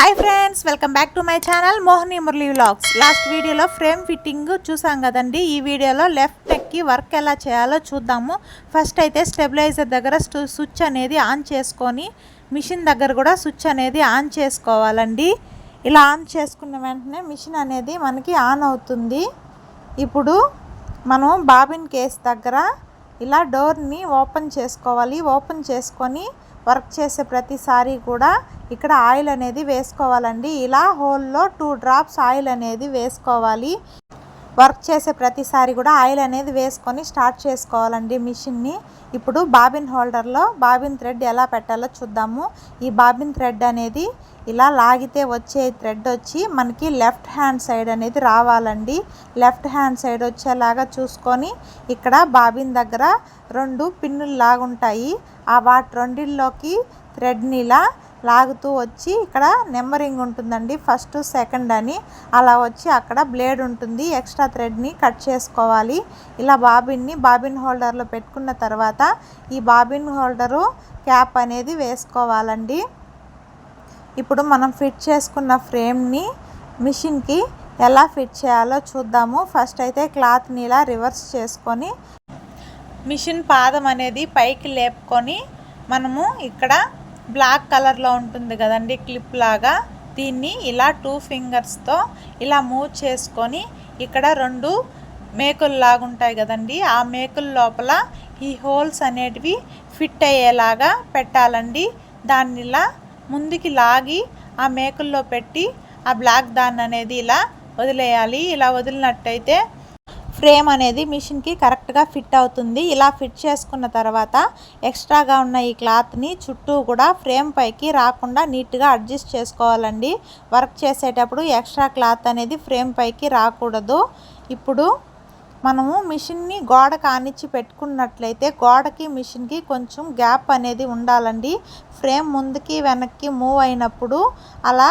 Hi friends welcome back to my channel Mohani Murali vlogs last వీడియోలో frame fitting చూసాం కదండి. ఈ వీడియోలో లెఫ్ట్ నెక్కి వర్క్ ఎలా చేయాలో చూద్దాము. ఫస్ట్ అయితే స్టెబిలైజర్ దగ్గర స్విచ్ అనేది ఆన్ చేసుకొని మిషన్ దగ్గర కూడా స్విచ్ అనేది ఆన్ చేసుకోవాలండి. ఇలా ఆన్ చేసుకున్న వెంటనే మిషన్ అనేది మనకి ఆన్ అవుతుంది. ఇప్పుడు మనం బాబిన్ కేస్ దగ్గర ఇలా డోర్ని ఓపెన్ చేసుకోవాలి. ఓపెన్ చేసుకొని వర్క్ చేసే ప్రతిసారి కూడా ఇక్కడ ఆయిల్ అనేది వేసుకోవాలండి. ఇలా హోల్లో టూ డ్రాప్స్ ఆయిల్ అనేది వేసుకోవాలి. వర్క్ చేసే ప్రతిసారి కూడా ఆయిల్ అనేది వేసుకొని స్టార్ట్ చేసుకోవాలండి మిషన్ని. ఇప్పుడు బాబిన్ హోల్డర్లో బాబిన్ థ్రెడ్ ఎలా పెట్టాలో చూద్దాము. ఈ బాబిన్ థ్రెడ్ అనేది ఇలా లాగితే వచ్చే థ్రెడ్ వచ్చి మనకి లెఫ్ట్ హ్యాండ్ సైడ్ అనేది రావాలండి. లెఫ్ట్ హ్యాండ్ సైడ్ వచ్చేలాగా చూసుకొని ఇక్కడ బాబిన్ దగ్గర రెండు పిన్నులు లాగుంటాయి. ఆ వాటి రెండిల్లోకి థ్రెడ్ని ఇలా లాగుతూ వచ్చి ఇక్కడ నెంబరింగ్ ఉంటుందండి ఫస్ట్ సెకండ్ అని. అలా వచ్చి అక్కడ బ్లేడ్ ఉంటుంది ఎక్స్ట్రా థ్రెడ్ని కట్ చేసుకోవాలి. ఇలా బాబిన్ని బాబిన్ హోల్డర్లో పెట్టుకున్న తర్వాత ఈ బాబిన్ హోల్డరు క్యాప్ అనేది వేసుకోవాలండి. ఇప్పుడు మనం ఫిట్ చేసుకున్న ఫ్రేమ్ని మిషన్కి ఎలా ఫిట్ చేయాలో చూద్దాము. ఫస్ట్ అయితే క్లాత్ని ఇలా రివర్స్ చేసుకొని మిషన్ పాదం అనేది పైకి లేపుకొని మనము ఇక్కడ బ్లాక్ కలర్లో ఉంటుంది కదండి క్లిప్ లాగా. దీన్ని ఇలా టూ ఫింగర్స్తో ఇలా మూవ్ చేసుకొని ఇక్కడ రెండు మేకులు లాగా ఉంటాయి కదండి. ఆ మేకుల లోపల ఈ హోల్స్ అనేటివి ఫిట్ అయ్యేలాగా పెట్టాలండి. దాన్ని ఇలా ముందుకి లాగి ఆ మేకుల్లో పెట్టి ఆ బ్లాక్ దాన్ని అనేది ఇలా వదిలేయాలి. ఇలా వదిలినట్టయితే ఫ్రేమ్ అనేది మిషన్కి కరెక్ట్గా ఫిట్ అవుతుంది. ఇలా ఫిట్ చేసుకున్న తర్వాత ఎక్స్ట్రాగా ఉన్న ఈ క్లాత్ని చుట్టూ కూడా ఫ్రేమ్ పైకి రాకుండా నీట్గా అడ్జస్ట్ చేసుకోవాలండి. వర్క్ చేసేటప్పుడు ఎక్స్ట్రా క్లాత్ అనేది ఫ్రేమ్ పైకి రాకూడదు. ఇప్పుడు మనము మిషన్ని గోడ కానిచ్చి పెట్టుకున్నట్లయితే గోడకి మిషన్కి కొంచెం గ్యాప్ అనేది ఉండాలండి. ఫ్రేమ్ ముందుకి వెనక్కి మూవ్ అయినప్పుడు అలా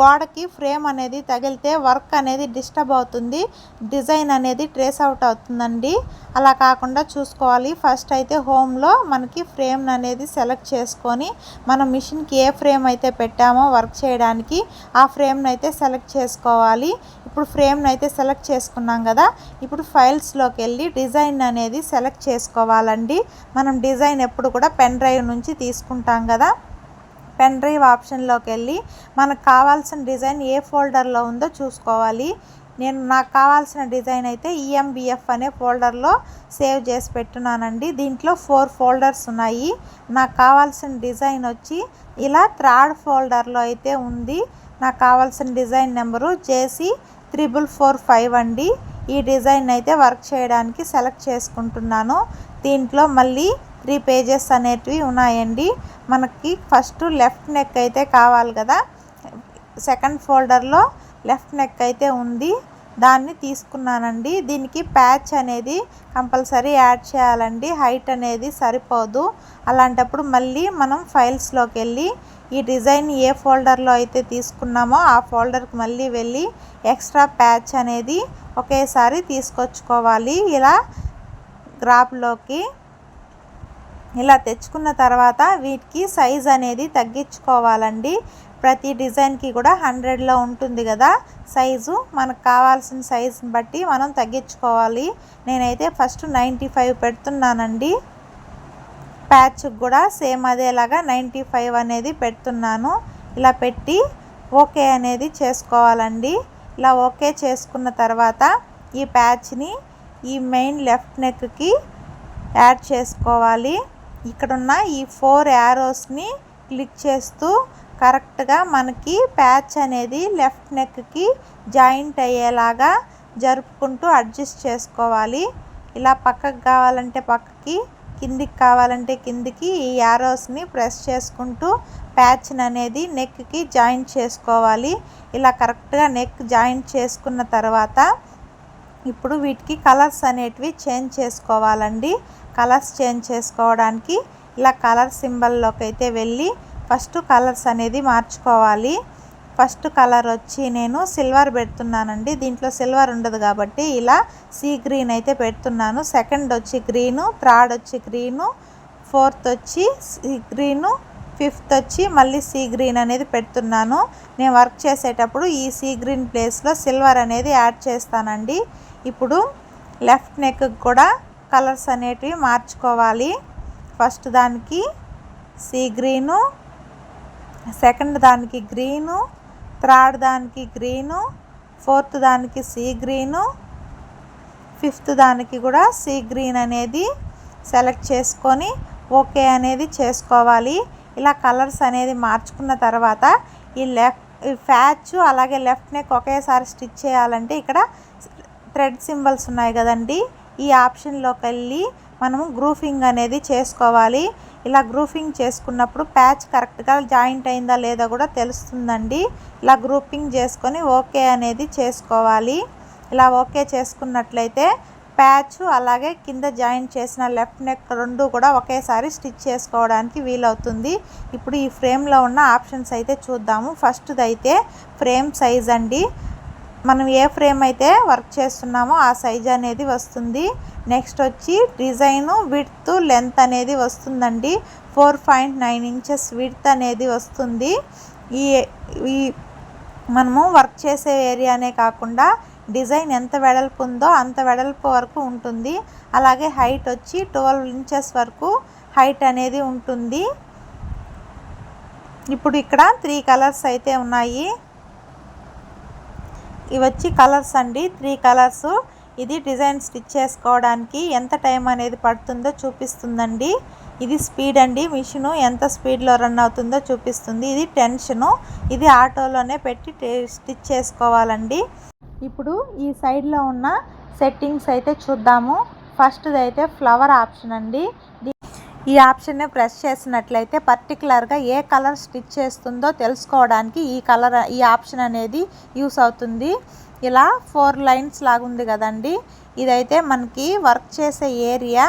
గోడకి ఫ్రేమ్ అనేది తగిలితే వర్క్ అనేది డిస్టర్బ్ అవుతుంది డిజైన్ అనేది ట్రేస్ అవుట్ అవుతుందండి. అలా కాకుండా చూసుకోవాలి. ఫస్ట్ అయితే హోమ్లో మనకి ఫ్రేమ్ అనేది సెలెక్ట్ చేసుకొని మనం మిషన్కి ఏ ఫ్రేమ్ అయితే పెట్టామో వర్క్ చేయడానికి ఆ ఫ్రేమ్ని అయితే సెలెక్ట్ చేసుకోవాలి. ఇప్పుడు ఫ్రేమ్ని అయితే సెలెక్ట్ చేసుకున్నాం కదా ఇప్పుడు ఫైల్స్లోకి వెళ్ళి డిజైన్ అనేది సెలెక్ట్ చేసుకోవాలండి. మనం డిజైన్ ఎప్పుడు కూడా పెన్ డ్రైవ్ నుంచి తీసుకుంటాం కదా. పెన్ డ్రైవ్ ఆప్షన్లోకి వెళ్ళి మనకు కావాల్సిన డిజైన్ ఏ ఫోల్డర్లో ఉందో చూసుకోవాలి. నేను నాకు కావాల్సిన డిజైన్ అయితే ఈఎంబిఎఫ్ అనే ఫోల్డర్లో సేవ్ చేసి పెట్టున్నానండి. దీంట్లో ఫోర్ ఫోల్డర్స్ ఉన్నాయి. నాకు కావాల్సిన డిజైన్ వచ్చి ఇలా థర్డ్ ఫోల్డర్లో అయితే ఉంది. నాకు కావాల్సిన design number J C triple four five అండి. ఈ డిజైన్ అయితే వర్క్ చేయడానికి సెలెక్ట్ చేసుకుంటున్నాను. దీంట్లో మళ్ళీ త్రీ పేజెస్ అనేటివి ఉన్నాయండి. మనకి ఫస్ట్ లెఫ్ట్ నెక్ అయితే కావాలి కదా. సెకండ్ ఫోల్డర్లో లెఫ్ట్ నెక్ అయితే ఉంది. దాన్ని తీసుకున్నానండి. దీనికి ప్యాచ్ అనేది కంపల్సరీ యాడ్ చేయాలండి. హైట్ అనేది సరిపోదు. అలాంటప్పుడు మళ్ళీ మనం ఫైల్స్లోకి వెళ్ళి ఈ డిజైన్ ఏ ఫోల్డర్లో అయితే తీసుకున్నామో ఆ ఫోల్డర్కి మళ్ళీ వెళ్ళి ఎక్స్ట్రా ప్యాచ్ అనేది ఒకేసారి తీసుకొచ్చుకోవాలి. ఇలా గ్రాప్లోకి ఇలా తెచ్చుకున్న తర్వాత వీటికి సైజ్ అనేది తగ్గించుకోవాలండి. ప్రతి డిజైన్కి కూడా హండ్రెడ్లో ఉంటుంది కదా. సైజు మనకు కావాల్సిన సైజుని బట్టి మనం తగ్గించుకోవాలి. నేనైతే ఫస్ట్ నైంటీ ఫైవ్ పెడుతున్నానండి. ప్యాచ్కి కూడా సేమ్ అదేలాగా నైంటీ ఫైవ్ అనేది పెడుతున్నాను. ఇలా పెట్టి ఓకే అనేది చేసుకోవాలండి. ఇలా ఓకే చేసుకున్న తర్వాత ఈ ప్యాచ్ని ఈ మెయిన్ లెఫ్ట్ నెక్కి యాడ్ చేసుకోవాలి. ఇక్కడున్న ఈ ఫోర్ యారోస్ని క్లిక్ చేస్తూ కరెక్ట్గా మనకి ప్యాచ్ అనేది లెఫ్ట్ నెక్కి జాయింట్ అయ్యేలాగా జరుపుకుంటూ అడ్జస్ట్ చేసుకోవాలి. ఇలా పక్కకు కావాలంటే పక్కకి కిందికి కావాలంటే కిందికి ఈ యారోస్ని ప్రెస్ చేసుకుంటూ ప్యాచ్ని అనేది నెక్కి జాయింట్ చేసుకోవాలి. ఇలా కరెక్ట్గా నెక్ జాయింట్ చేసుకున్న తర్వాత ఇప్పుడు వీటికి కలర్స్ అనేటివి చేంజ్ చేసుకోవాలండి. కలర్స్ చేంజ్ చేసుకోవడానికి ఇలా కలర్ సింబల్లోకి అయితే వెళ్ళి ఫస్ట్ కలర్స్ అనేది మార్చుకోవాలి. ఫస్ట్ కలర్ వచ్చి నేను సిల్వర్ పెడుతున్నానండి. దీంట్లో సిల్వర్ ఉండదు కాబట్టి ఇలా సీ గ్రీన్ అయితే పెడుతున్నాను. సెకండ్ వచ్చి గ్రీను థర్డ్ వచ్చి గ్రీను ఫోర్త్ వచ్చి సీ గ్రీను ఫిఫ్త్ వచ్చి మళ్ళీ సీ గ్రీన్ అనేది పెడుతున్నాను. నేను వర్క్ చేసేటప్పుడు ఈ సీ గ్రీన్ ప్లేస్లో సిల్వర్ అనేది యాడ్ చేస్తానండి. ఇప్పుడు లెఫ్ట్ నెక్ కూడా కలర్స్ అనేటివి మార్చుకోవాలి. ఫస్ట్ దానికి సీ గ్రీను సెకండ్ దానికి గ్రీను థర్డ్ దానికి గ్రీను ఫోర్త్ దానికి సీ గ్రీను ఫిఫ్త్ దానికి కూడా సీ గ్రీన్ అనేది సెలెక్ట్ చేసుకొని ఓకే అనేది చేసుకోవాలి. ఇలా కలర్స్ అనేది మార్చుకున్న తర్వాత ఈ లెఫ్ట్ ఈ ఫ్యాచ్ అలాగే లెఫ్ట్ నెక్ ఒకేసారి స్టిచ్ చేయాలంటే ఇక్కడ థ్రెడ్ సింబల్స్ ఉన్నాయి కదండి. ఈ ఆప్షన్లోకి వెళ్ళి మనము గ్రూఫింగ్ అనేది చేసుకోవాలి. ఇలా గ్రూఫింగ్ చేసుకున్నప్పుడు ప్యాచ్ కరెక్ట్గా జాయింట్ అయిందా లేదా కూడా తెలుస్తుందండి. ఇలా గ్రూపింగ్ చేసుకొని ఓకే అనేది చేసుకోవాలి. ఇలా ఓకే చేసుకున్నట్లయితే ప్యాచ్ అలాగే కింద జాయింట్ చేసిన లెఫ్ట్ నెక్ రెండు కూడా ఒకేసారి స్టిచ్ చేసుకోవడానికి వీలవుతుంది. ఇప్పుడు ఈ ఫ్రేమ్లో ఉన్న ఆప్షన్స్ అయితే చూద్దాము. ఫస్ట్ది అయితే ఫ్రేమ్ సైజ్ అండి. మనం ఏ ఫ్రేమ్ అయితే వర్క్ చేస్తున్నామో ఆ సైజ్ అనేది వస్తుంది. నెక్స్ట్ వచ్చి డిజైను విడ్త్ లెంత్ అనేది వస్తుందండి. Four point nine inches width అనేది వస్తుంది. ఈ ఈ మనము వర్క్ చేసే ఏరియానే కాకుండా డిజైన్ ఎంత వెడల్పు ఉందో అంత వెడల్పు వరకు ఉంటుంది. అలాగే హైట్ వచ్చి ట్వెల్వ్ ఇంచెస్ వరకు హైట్ అనేది ఉంటుంది. ఇప్పుడు ఇక్కడ త్రీ కలర్స్ అయితే ఉన్నాయి. ఇవి వచ్చి కలర్స్ అండి. Three colours. ఇది డిజైన్ స్టిచ్ చేసుకోవడానికి ఎంత టైం అనేది పడుతుందో చూపిస్తుందండి. ఇది స్పీడ్ అండి. మిషను ఎంత స్పీడ్లో రన్ అవుతుందో చూపిస్తుంది. ఇది టెన్షను. ఇది ఆటోలోనే పెట్టి స్టిచ్ చేసుకోవాలండి. ఇప్పుడు ఈ సైడ్లో ఉన్న సెట్టింగ్స్ అయితే చూద్దాము. ఫస్ట్ది అయితే ఫ్లవర్ ఆప్షన్ అండి. ఈ ఆప్షన్ని ప్రెస్ చేసినట్లయితే పర్టికులర్గా ఏ కలర్ స్టిచ్ చేస్తుందో తెలుసుకోవడానికి ఈ కలర్ ఈ ఆప్షన్ అనేది యూస్ అవుతుంది. ఇలా ఫోర్ లైన్స్ లాగుంది కదండి. ఇదైతే మనకి వర్క్ చేసే ఏరియా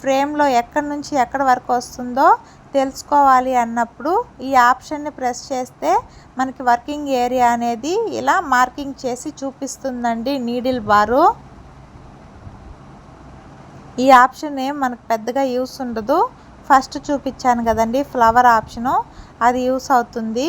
ఫ్రేమ్లో ఎక్కడి నుంచి ఎక్కడి వరకు వస్తుందో తెలుసుకోవాలి అన్నప్పుడు ఈ ఆప్షన్ని ప్రెస్ చేస్తే మనకి వర్కింగ్ ఏరియా అనేది ఇలా మార్కింగ్ చేసి చూపిస్తుందండి నీడిల్ బారు. ఈ ఆప్షన్ ఏం మనకు పెద్దగా యూస్ ఉండదు. ఫస్ట్ చూపించాను కదండి ఫ్లవర్ ఆప్షను అది యూస్ అవుతుంది.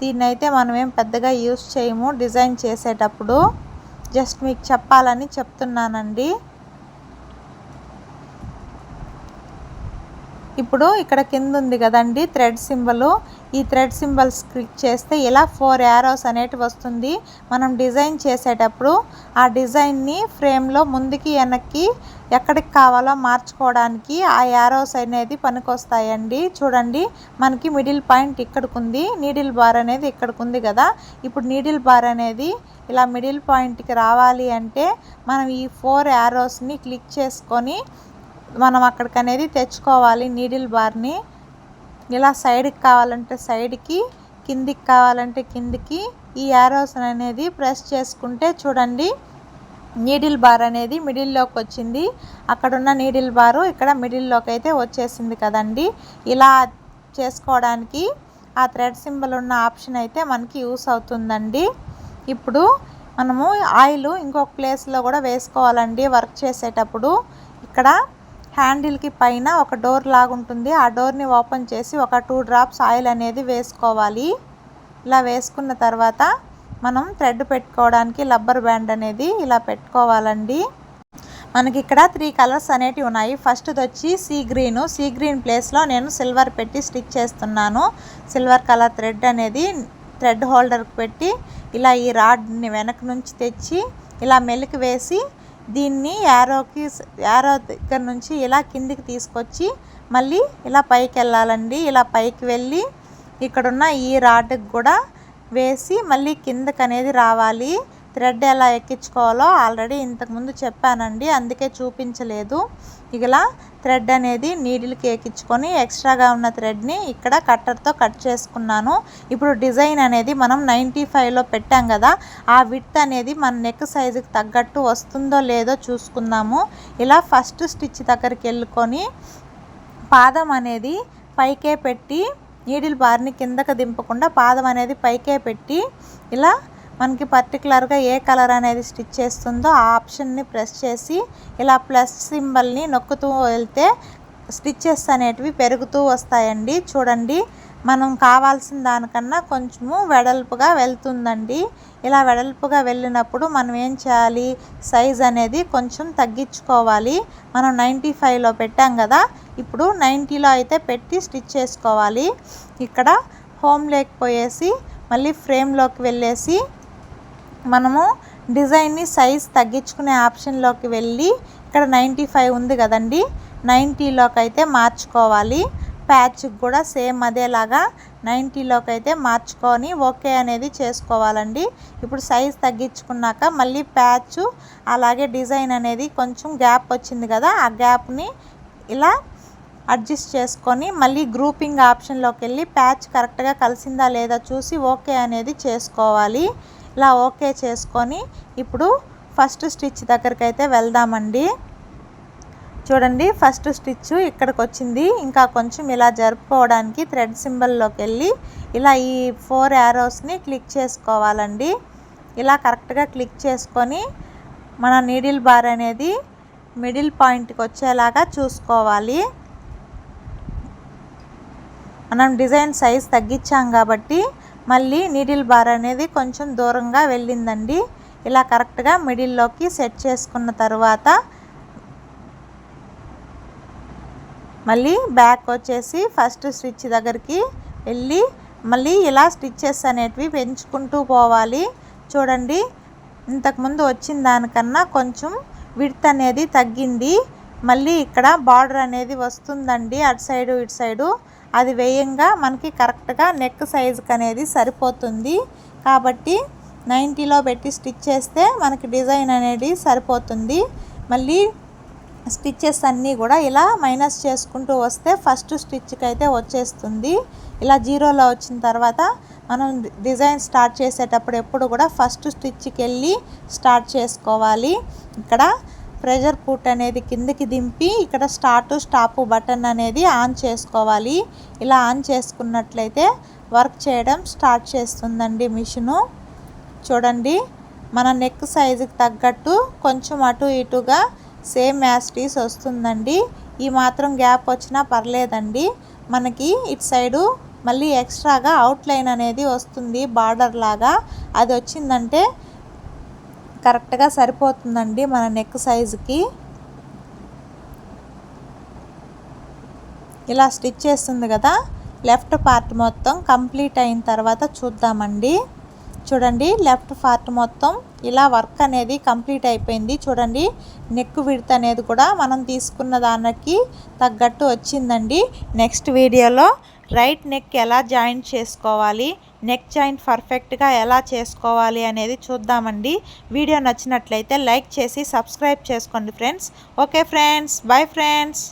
దీన్ని అయితే మనం ఏం పెద్దగా యూస్ చేయము డిజైన్ చేసేటప్పుడు. జస్ట్ మీకు చెప్పాలని చెప్తున్నానండి. ఇప్పుడు ఇక్కడ కింద ఉంది కదండి థ్రెడ్ సింబల్. ఈ థ్రెడ్ సింబల్స్ క్లిక్ చేస్తే ఇలా ఫోర్ యారోస్ అనేటివి వస్తుంది. మనం డిజైన్ చేసేటప్పుడు ఆ డిజైన్ని ఫ్రేమ్లో ముందుకి వెనక్కి ఎక్కడికి కావాలో మార్చుకోవడానికి ఆ యారోస్ అనేది పనికొస్తాయండి. చూడండి మనకి మిడిల్ పాయింట్ ఇక్కడికి ఉంది నీడిల్ బార్ అనేది ఇక్కడికి ఉంది కదా. ఇప్పుడు నీడిల్ బార్ అనేది ఇలా మిడిల్ పాయింట్కి రావాలి అంటే మనం ఈ ఫోర్ యారోస్ని క్లిక్ చేసుకొని మనం అక్కడికి అనేది తెచ్చుకోవాలి. నీడిల్ బార్ని ఇలా సైడ్కి కావాలంటే సైడ్కి కిందికి కావాలంటే కిందికి ఈ యారోస్ అనేది ప్రెస్ చేసుకుంటే చూడండి నీడిల్ బార్ అనేది మిడిల్లోకి వచ్చింది అక్కడున్న నీడిల్ బారు ఇక్కడ మిడిల్లోకి అయితే వచ్చేసింది కదండి. ఇలా చేసుకోవడానికి ఆ థ్రెడ్ సింబల్ ఉన్న ఆప్షన్ అయితే మనకి యూస్ అవుతుందండి. ఇప్పుడు మనము ఆయిల్ ఇంకొక ప్లేస్లో కూడా వేసుకోవాలండి వర్క్ చేసేటప్పుడు. ఇక్కడ హ్యాండిల్కి పైన ఒక డోర్ లాగా ఉంటుంది ఆ డోర్ని ఓపెన్ చేసి ఒక టూ డ్రాప్స్ ఆయిల్ అనేది వేసుకోవాలి. ఇలా వేసుకున్న తర్వాత మనం థ్రెడ్ పెట్టుకోవడానికి రబ్బర్ బ్యాండ్ అనేది ఇలా పెట్టుకోవాలండి. మనకి ఇక్కడ త్రీ కలర్స్ అనేటివి ఉన్నాయి. ఫస్ట్ది వచ్చి సీ గ్రీను. సీ గ్రీన్ ప్లేస్లో నేను సిల్వర్ పెట్టి స్టిచ్ చేస్తున్నాను. సిల్వర్ కలర్ థ్రెడ్ అనేది థ్రెడ్ హోల్డర్కి పెట్టి ఇలా ఈ రాడ్ని వెనక నుంచి తెచ్చి ఇలా మెలికి వేసి దీన్ని యారోకి యారో దగ్గర నుంచి ఇలా కిందికి తీసుకొచ్చి మళ్ళీ ఇలా పైకి వెళ్ళాలండి. ఇలా పైకి వెళ్ళి ఇక్కడున్న ఈ రాడ్కి కూడా వేసి మళ్ళీ కిందకి అనేది రావాలి. థ్రెడ్ ఎలా ఎక్కించుకోవాలో ఆల్రెడీ ఇంతకుముందు చెప్పానండి అందుకే చూపించలేదు. ఇలా థ్రెడ్ అనేది నీడిల్కి ఎక్కించుకొని ఎక్స్ట్రాగా ఉన్న థ్రెడ్ని ఇక్కడ కట్టర్తో కట్ చేసుకున్నాను. ఇప్పుడు డిజైన్ అనేది మనం నైంటీ ఫైవ్లో పెట్టాం కదా ఆ విత్ అనేది మన నెక్ సైజుకి తగ్గట్టు వస్తుందో లేదో చూసుకుందాము. ఇలా ఫస్ట్ స్టిచ్ దగ్గరికి వెళ్ళుకొని పాదం అనేది పైకే పెట్టి నీడిల్ బార్ని కిందకు దింపకుండా పాదం అనేది పైకే పెట్టి ఇలా మనకి పర్టికులర్గా ఏ కలర్ అనేది స్టిచ్ చేస్తుందో ఆ ఆప్షన్ని ప్రెస్ చేసి ఇలా ప్లస్ సింబల్ని నొక్కుతూ వెళ్తే స్టిచ్చెస్ అనేటివి పెరుగుతూ వస్తాయండి. చూడండి మనం కావాల్సిన దానికన్నా కొంచెము వెడల్పుగా వెళ్తుందండి. ఇలా వెడల్పుగా వెళ్ళినప్పుడు మనం ఏం చేయాలి? సైజ్ అనేది కొంచెం తగ్గించుకోవాలి. మనం నైంటీ ఫైవ్లో పెట్టాం కదా ఇప్పుడు నైంటీలో అయితే పెట్టి స్టిచ్ చేసుకోవాలి. ఇక్కడ హోమ్ లేకపోయేసి మళ్ళీ ఫ్రేమ్లోకి వెళ్ళేసి మనము డిజైన్ని సైజ్ తగ్గించుకునే ఆప్షన్లోకి వెళ్ళి ఇక్కడ నైంటీ ఫైవ్ ఉంది కదండి. నైంటీలోకి అయితే మార్చుకోవాలి. ప్యాచ్కి కూడా సేమ్ అదేలాగా నైంటీలోకి అయితే మార్చుకొని ఓకే అనేది చేసుకోవాలండి. ఇప్పుడు సైజ్ తగ్గించుకున్నాక మళ్ళీ ప్యాచ్ అలాగే డిజైన్ అనేది కొంచెం గ్యాప్ వచ్చింది కదా ఆ గ్యాప్ని ఇలా అడ్జస్ట్ చేసుకొని మళ్ళీ గ్రూపింగ్ ఆప్షన్లోకి వెళ్ళి ప్యాచ్ కరెక్ట్గా కలిసిందా లేదా చూసి ఓకే అనేది చేసుకోవాలి. ఇలా ఓకే చేసుకొని ఇప్పుడు ఫస్ట్ స్టిచ్ దగ్గరికి అయితే వెళ్దామండి. చూడండి ఫస్ట్ స్టిచ్ ఇక్కడికి వచ్చింది ఇంకా కొంచెం ఇలా జరుపుకోవడానికి థ్రెడ్ సింబల్లోకి వెళ్ళి ఇలా ఈ ఫోర్ యారోస్ని క్లిక్ చేసుకోవాలండి. ఇలా కరెక్ట్గా క్లిక్ చేసుకొని మన నీడిల్ బార్ అనేది మిడిల్ పాయింట్కి వచ్చేలాగా చూసుకోవాలి. మనం డిజైన్ సైజ్ తగ్గించాం కాబట్టి మళ్ళీ నీడిల్ బార్ అనేది కొంచెం దూరంగా వెళ్ళిందండి. ఇలా కరెక్ట్గా మిడిల్లోకి సెట్ చేసుకున్న తర్వాత మళ్ళీ బ్యాక్ వచ్చేసి ఫస్ట్ స్టిచ్ దగ్గరికి వెళ్ళి మళ్ళీ ఇలా స్టిచ్చెస్ అనేటివి పెంచుకుంటూ పోవాలి. చూడండి ఇంతకుముందు వచ్చిన దానికన్నా కొంచెం విడ్త్ అనేది తగ్గింది. మళ్ళీ ఇక్కడ బార్డర్ అనేది వస్తుందండి అటు సైడు ఇటు సైడు. అది వేయంగా మనకి కరెక్ట్గా నెక్ సైజుకి అనేది సరిపోతుంది. కాబట్టి నైంటీలో పెట్టి స్టిచ్ చేస్తే మనకి డిజైన్ అనేది సరిపోతుంది. మళ్ళీ స్టిచ్చెస్ అన్నీ కూడా ఇలా మైనస్ చేసుకుంటూ వస్తే ఫస్ట్ స్టిచ్కి అయితే వచ్చేస్తుంది. ఇలా జీరోలో వచ్చిన తర్వాత మనం డిజైన్ స్టార్ట్ చేసేటప్పుడు ఎప్పుడు కూడా ఫస్ట్ స్టిచ్కి వెళ్ళి స్టార్ట్ చేసుకోవాలి. ఇక్కడ ప్రెజర్ పుట్ అనేది కిందకి దింపి ఇక్కడ స్టార్ట్ స్టాప్ బటన్ అనేది ఆన్ చేసుకోవాలి. ఇలా ఆన్ చేసుకున్నట్లయితే వర్క్ చేయడం స్టార్ట్ చేస్తుందండి మిషను. చూడండి మన నెక్ సైజుకి తగ్గట్టు కొంచెం అటు ఇటుగా సేమ్ యాస్టీస్ వస్తుందండి. ఈ మాత్రం గ్యాప్ వచ్చినా పర్లేదండి. మనకి ఇటు సైడు మళ్ళీ ఎక్స్ట్రాగా అవుట్లైన్ అనేది వస్తుంది బార్డర్ లాగా. అది వచ్చిందంటే కరెక్ట్గా సరిపోతుందండి మన నెక్ సైజుకి ఇలా స్టిచ్ చేస్తుంది కదా లెఫ్ట్ పార్ట్ మొత్తం కంప్లీట్ అయిన తర్వాత చూద్దామండి. చూడండి లెఫ్ట్ పార్ట్ మొత్తం ఇలా వర్క్ అనేది కంప్లీట్ అయిపోయింది. చూడండి నెక్ విడత అనేది కూడా మనం తీసుకున్న దానికి తగ్గట్టు వచ్చిందండి. నెక్స్ట్ వీడియోలో రైట్ నెక్ ఎలా జాయింట్ చేసుకోవాలి నెక్ జాయింట్ పర్ఫెక్ట్గా ఎలా చేసుకోవాలి అనేది చూద్దామండి. వీడియో నచ్చినట్లయితే లైక్ చేసి సబ్స్క్రైబ్ చేసుకోండి friends okay friends bye friends